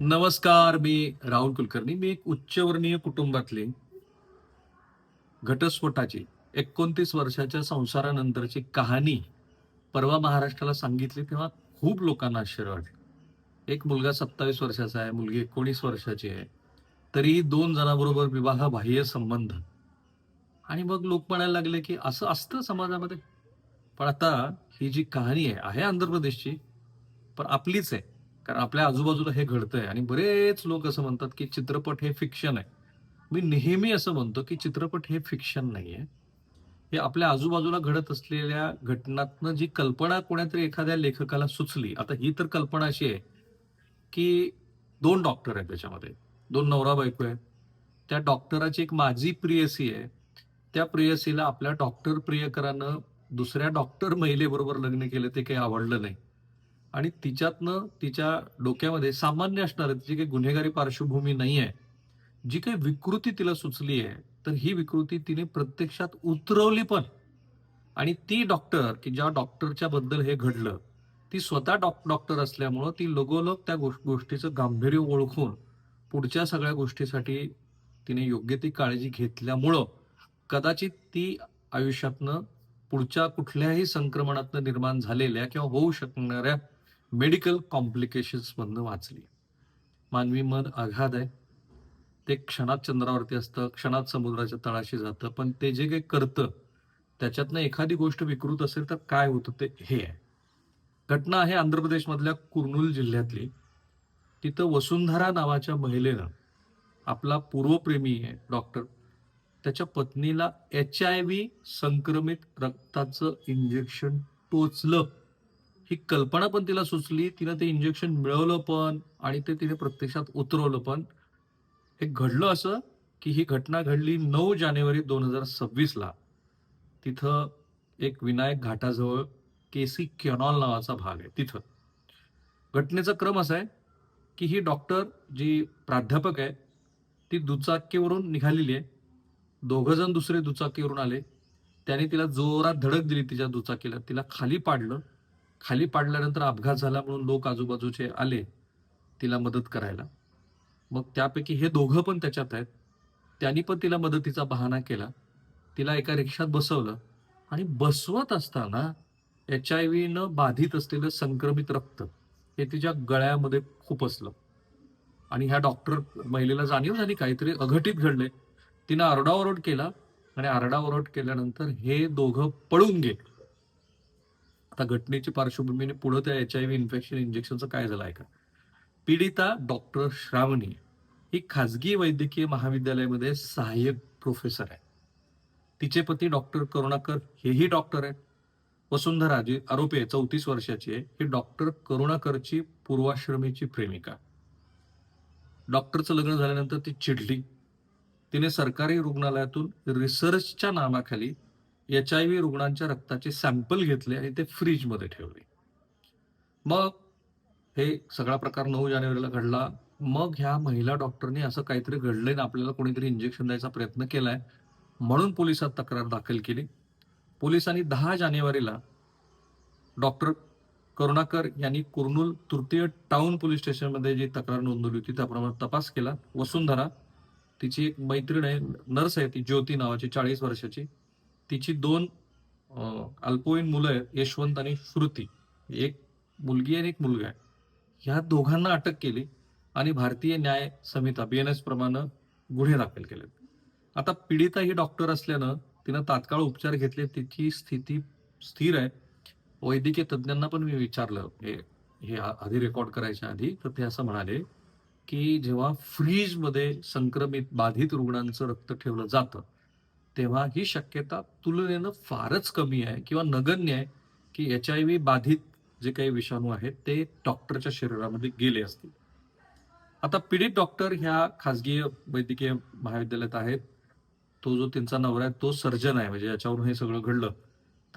नमस्कार मी राहुल कुलकर्णी. मी एक उच्चवर्णीय कुटुंबातली घटस्फोटाची एकोणतीस वर्षाच्या संसारानंतरची कहाणी परवा महाराष्ट्राला सांगितली तेव्हा खूप लोकांना आश्चर्य वाटलं. एक मुलगा सत्तावीस वर्षाचा आहे मुलगी एकोणीस वर्षाची आहे. तरीही दोन जणांबरोबर विवाह बाह्य संबंध. आणि मग लोक म्हणायला लागले की असं असतं समाजामध्ये. पण आता ही जी कहाणी आहे आहे आंध्र प्रदेशची पण आपलीच आहे. कारण आपल्या आजूबाजूला हे घडतंय. आणि बरेच लोक असं म्हणतात की चित्रपट हे फिक्शन आहे. मी नेहमी असं म्हणतो की चित्रपट हे फिक्शन नाही आहे हे आपल्या आजूबाजूला घडत असलेल्या घटनातनं जी कल्पना कोणातरी एखाद्या लेखकाला सुचली. आता ही तर कल्पना अशी आहे की दोन डॉक्टर आहेत त्याच्यामध्ये. दोन नवरा बायको आहे त्या डॉक्टराची एक माझी प्रियसी आहे. त्या प्रियसीला आपल्या डॉक्टर प्रियकरानं दुसऱ्या डॉक्टर महिलेबरोबर लग्न केलं. ते काही आवडलं नाही. आणि तिच्यातनं तिच्या डोक्यामध्ये सामान्य असणारे तिची काही गुन्हेगारी पार्श्वभूमी नाही आहे जी काही विकृती तिला सुचली आहे तर ही विकृती तिने प्रत्यक्षात उतरवली पण. आणि ती डॉक्टर की ज्या डॉक्टरच्या बद्दल हे घडलं ती स्वतः डॉक्टर असल्यामुळं ती लगोलग त्या गोष्टीचं गांभीर्य ओळखून पुढच्या सगळ्या गोष्टीसाठी तिने योग्य ती काळजी घेतल्यामुळं कदाचित ती आयुष्यातनं पुढच्या कुठल्याही संक्रमणातनं निर्माण झालेल्या किंवा होऊ शकणाऱ्या मेडिकल कॉम्प्लिकेशन्समधनं वाचली. मानवी मन आघात आहे. ते क्षणात चंद्रावरती असतं क्षणात समुद्राच्या तळाशी जातं पण ते जे काही करतं त्याच्यातनं एखादी गोष्ट विकृत असेल तर काय होतं ते हे आहे. घटना आहे आंध्र प्रदेशमधल्या कुर्नूल जिल्ह्यातली. तिथं वसुंधरा नावाच्या महिलेनं आपला पूर्वप्रेमी आहे डॉक्टर. त्याच्या पत्नीला एच आय व्ही संक्रमित रक्ताचं इंजेक्शन टोचलं. ही कल्पना पण तिला सुचली तिनं ते इंजेक्शन मिळवलं पण आणि ते तिने प्रत्यक्षात उतरवलं पण. हे घडलं असं की ही घटना घडली नऊ जानेवारी दोन हजार सव्वीसला. तिथं एक विनायक घाटाजवळ केसी कॅनॉल नावाचा भाग आहे तिथं. घटनेचा क्रम असा आहे की ही डॉक्टर जी प्राध्यापक आहे ती दुचाकीवरून निघालेली आहे. दोघंजण दुसरे दुचाकीवरून आले. त्याने तिला जोरात धडक दिली तिच्या दुचाकीला. तिला खाली पाडलं. खाली पाडल्यानंतर अपघात झाला म्हणून लोक आजूबाजूचे आले तिला मदत करायला. मग त्यापैकी हे दोघं पण त्याच्यात आहेत. त्यांनी पण तिला मदतीचा बहाणा केला. तिला एका रिक्षात बसवलं आणि बसवत असताना एच आय व्हीनं बाधित असलेलं संक्रमित रक्त हे तिच्या गळ्यामध्ये खुपसलं आणि ह्या डॉक्टर महिलेला जाणीव झाली काहीतरी अघटित घडले तिनं आरडाओरड केला आणि आरडाओरड केल्यानंतर हे दोघं पळून गेले. आता घटनेची पार्श्वभूमीने पुढे त्या एच आय व्ही इन्फेक्शन इंजेक्शनचं काय झालं आहे का पीडिता डॉक्टर श्रावणी ही खाजगी वैद्यकीय महाविद्यालयामध्ये सहाय्यक प्रोफेसर आहे तिचे पती डॉक्टर करुणाकर हेही डॉक्टर आहेत. वसुंधरा जी आरोपी आहे चौतीस वर्षाची आहे ही डॉक्टर करुणाकरची पूर्वाश्रमीची प्रेमिका. डॉक्टरचं लग्न झाल्यानंतर ती चिडली. तिने सरकारी रुग्णालयातून रिसर्चच्या नावाखाली एच आय व्ही रुग्णांच्या रक्ताचे सॅम्पल घेतले आणि ते फ्रीजमध्ये ठेवले. मग हे सगळा प्रकार नऊ जानेवारीला घडला. मग ह्या महिला डॉक्टरने असं काहीतरी घडलंय ना आपल्याला कोणीतरी इंजेक्शन द्यायचा प्रयत्न केलाय म्हणून पोलिसात तक्रार दाखल केली. पोलिसांनी दहा जानेवारीला डॉक्टर करुणाकर यांनी कुर्नूल तृतीय टाउन पोलीस स्टेशनमध्ये जी तक्रार नोंदवली होती त्याप्रमाणे तपास केला. वसुंधरा तिची एक मैत्रीण आहे नर्स आहे ती ज्योती नावाची चाळीस वर्षाची. तिची दोन अं, अल्पवयीन मुलं आहेत यशवंत आणि श्रुती. एक मुलगी आणि एक मुलगा आहे. ह्या दोघांना अटक केली आणि भारतीय न्याय संहिता बीएनएस प्रमाणे गुन्हे दाखल केले आता पीडिता ही डॉक्टर असल्यानं तिनं तात्काळ उपचार घेतले. तिची स्थिती स्थिर आहे. वैद्यकीय तज्ज्ञांना पण मी विचारलं. हे हे आधी रेकॉर्ड करायच्या आधी तर ते असं म्हणाले की जेव्हा फ्रीजमध्ये संक्रमित बाधित रुग्णांचं रक्त ठेवलं जातं तेव्हा ही शक्यता तुलनेनं फारच कमी आहे किंवा नगण्य आहे की एच आय व्ही बाधित जे काही विषाणू आहेत ते डॉक्टरच्या शरीरामध्ये गेले असतील. आता पीडित डॉक्टर ह्या खाजगी वैद्यकीय महाविद्यालयात आहेत. तो जो त्यांचा नवरा आहे तो सर्जन आहे म्हणजे याच्यावरून हे सगळं घडलं.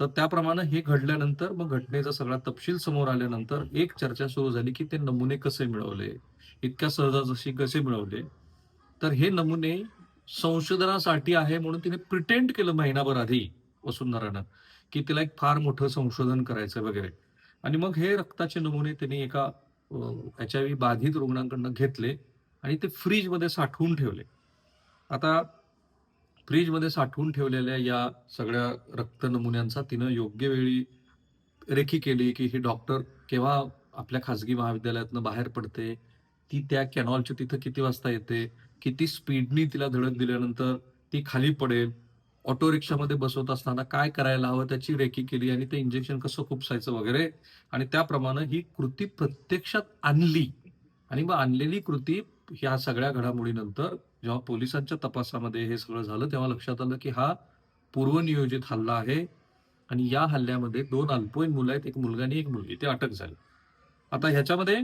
तर त्याप्रमाणे हे घडल्यानंतर मग घटनेचा सगळा तपशील समोर आल्यानंतर एक चर्चा सुरू झाली की ते नमुने कसे मिळवले? इतक्या सहजासहजी कसे मिळवले? तर हे नमुने संशोधनासाठी आहे म्हणून तिने प्रिटेंड केलं महिनाभर आधी वसुंधरानं की तिला एक फार मोठं संशोधन करायचं वगैरे. आणि मग हे रक्ताचे नमुने त्यांनी एका एच आय व्ही बाधित रुग्णांकडनं घेतले आणि ते फ्रीजमध्ये साठवून ठेवले. आता फ्रीजमध्ये साठवून ठेवलेल्या या सगळ्या रक्त नमुन्यांचा तिनं योग्य वेळी रेखी केली की ही डॉक्टर केव्हा आपल्या खाजगी महाविद्यालयातनं बाहेर पडते ती त्या कॅनॉलच्या तिथं किती वाजता येते किती स्पीडनी तिला धडक दिल्यानंतर ती खाली पडेल ऑटो रिक्षामध्ये बसवत असताना काय करायला हवं त्याची रेखी केली आणि ते इंजेक्शन कसं खुपसायचं वगैरे. आणि त्याप्रमाणे ही कृती प्रत्यक्षात आणली. आणि मग आणलेली कृती ह्या सगळ्या घडामोडीनंतर जेव्हा पोलिसांच्या तपासामध्ये हे सगळं झालं तेव्हा लक्षात आलं की हा पूर्वनियोजित हल्ला आहे. आणि या हल्ल्यामध्ये दोन अल्पवयीन मुलं आहेत एक मुलगा आणि एक मुलगी. ते अटक झाली. आता ह्याच्यामध्ये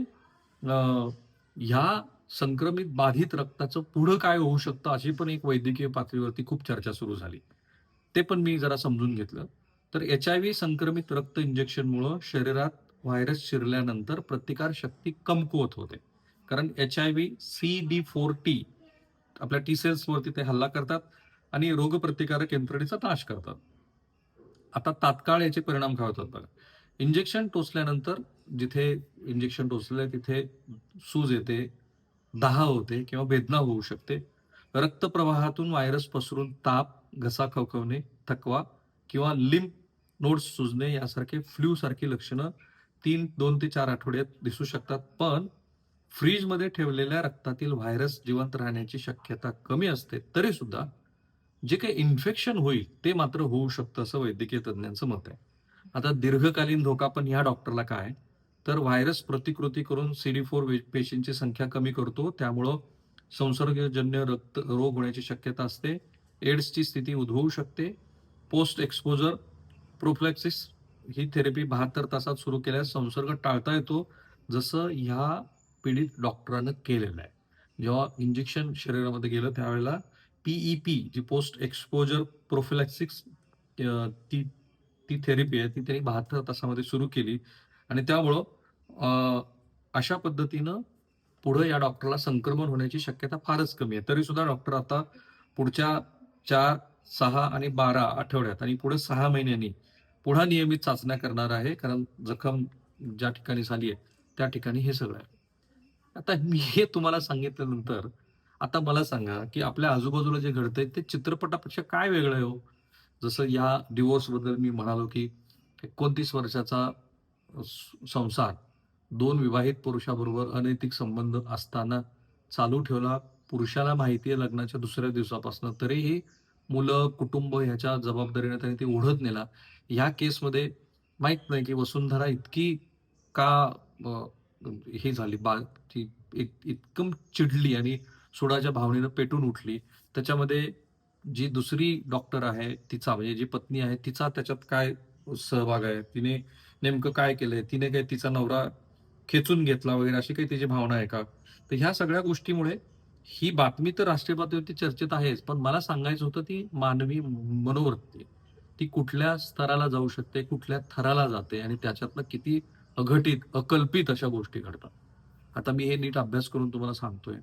ह्या संक्रमित बाधित रक्ताचं पुढं काय होऊ शकतं अशी पण एक वैद्यकीय पातळीवरती खूप चर्चा सुरू झाली. ते पण मी जरा समजून घेतलं. तर एच आय व्ही संक्रमित रक्त इंजेक्शनमुळं शरीरात व्हायरस शिरल्यानंतर प्रतिकार शक्ती कमकुवत होते. कारण H I V C D four T आपल्या टी सेल्सवरती ते हल्ला करतात आणि रोगप्रतिकारक यंत्रणेचा नाश करतात. आता तात्काळ याचे परिणाम काय होतात बघा. इंजेक्शन टोचल्यानंतर जिथे इंजेक्शन टोचलंय तिथे सूज येते दाह होते किंवा वेदना होऊ शकते. रक्तप्रवाहातून व्हायरस पसरून ताप घसा खवखवणे थकवा किंवा लिम्फ नोड्स सुजणे यासारखे फ्ल्यू सारखी लक्षणं तीन दोन ते चार आठवड्यात दिसू शकतात. पण फ्रीजमध्ये ठेवलेल्या रक्तातील व्हायरस जिवंत राहण्याची शक्यता कमी असते. तरी सुद्धा जे काही इन्फेक्शन होईल ते मात्र होऊ शकतं असं वैद्यकीय तज्ज्ञांचं मत आहे. आता दीर्घकालीन धोका पण ह्या डॉक्टरला काय? तर व्हायरस प्रतिकृती करून सीडी फोर पेशींची संख्या कमी करतो. त्यामुळं संसर्गजन्य रक्त रोग होण्याची शक्यता असते. एड्सची स्थिती उद्भवू शकते. पोस्ट एक्सपोजर प्रोफ्लॅक्सिस ही थेरपी बहात्तर तासात सुरू केल्यास संसर्ग टाळता येतो. जसं ह्या पीडित डॉक्टरानं केलेलं आहे. जेव्हा इंजेक्शन शरीरामध्ये गेलं त्यावेळेला पीईपी जी पोस्ट एक्सपोजर प्रोफिलॅक्सिक्स ती ती थेरपी आहे ती त्यांनी बहात्तर तासामध्ये सुरू केली. आणि त्यामुळं अशा पद्धतीनं पुढं या डॉक्टरला संक्रमण होण्याची शक्यता फारच कमी आहे. तरी सुद्धा डॉक्टर आता पुढच्या चार सहा आणि बारा आठवड्यात आणि पुढे सहा महिन्यांनी पुन्हा नियमित चाचण्या करणार आहे. कारण जखम ज्या ठिकाणी झाली आहे त्या ठिकाणी हे सगळं आहे. आता मी हे तुम्हाला सांगितल्यानंतर आता मला सांगा की आपल्या आजूबाजूला जे घडतंय ते चित्रपटापेक्षा काय वेगळं आहे हो? जसं या डिवोर्सबद्दल मी म्हणालो की एकोणतीस वर्षाचा संसार दोन विवाहित पुरुषाबरोबर अनैतिक संबंध असताना चालू ठेवला. पुरुषाला माहिती आहे लग्नाच्या दुसऱ्या दिवसापासून. तरीही मुलं कुटुंब ह्याच्या जबाबदारीने त्यांनी ते ओढत नेला. ह्या केसमध्ये माहीत नाही की वसुंधरा इतकी का हे झाली बा ती इत, इतकं चिडली आणि सुडाच्या भावनेनं पेटून उठली. त्याच्यामध्ये जी दुसरी डॉक्टर आहे तिचा म्हणजे जी पत्नी आहे तिचा त्याच्यात काय सहभाग आहे? तिने नेमकं काय केलंय? तिने काय तिचा नवरा खेचून घेतला वगैरे अशी काही तिची भावना आहे का? तर ह्या सगळ्या गोष्टीमुळे ही बातमी तर राष्ट्रीय पातळीवरती चर्चेत आहेच पण मला सांगायचं होतं ती मानवी मनोवृत्ती. ती कुठल्या स्तराला जाऊ शकते कुठल्या थराला जाते आणि त्याच्यातनं किती अघटित अकल्पित अशा गोष्टी घडतात. आता मी हे नीट अभ्यास करून तुम्हाला सांगतोय.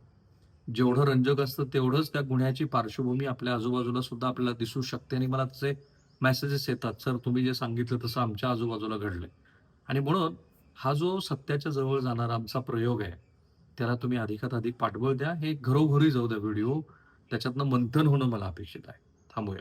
जेवढं रंजक असतं तेवढंच त्या गुन्ह्याची पार्श्वभूमी आपल्या आजूबाजूला सुद्धा आपल्याला दिसू शकते आणि मला तसे मेसेजेस येतात. सर तुम्ही जे सांगितलं तसं आमच्या आजूबाजूला घडलंय. आणि म्हणून हा जो सत्याच्या जवळ जाणारा आमचा प्रयोग आहे त्याला तुम्ही अधिकात अधिक पाठबळ द्या. हे घरोघरी जाऊ द्या व्हिडिओ. त्याच्यातनं मंथन होणं मला अपेक्षित आहे. थांबूया.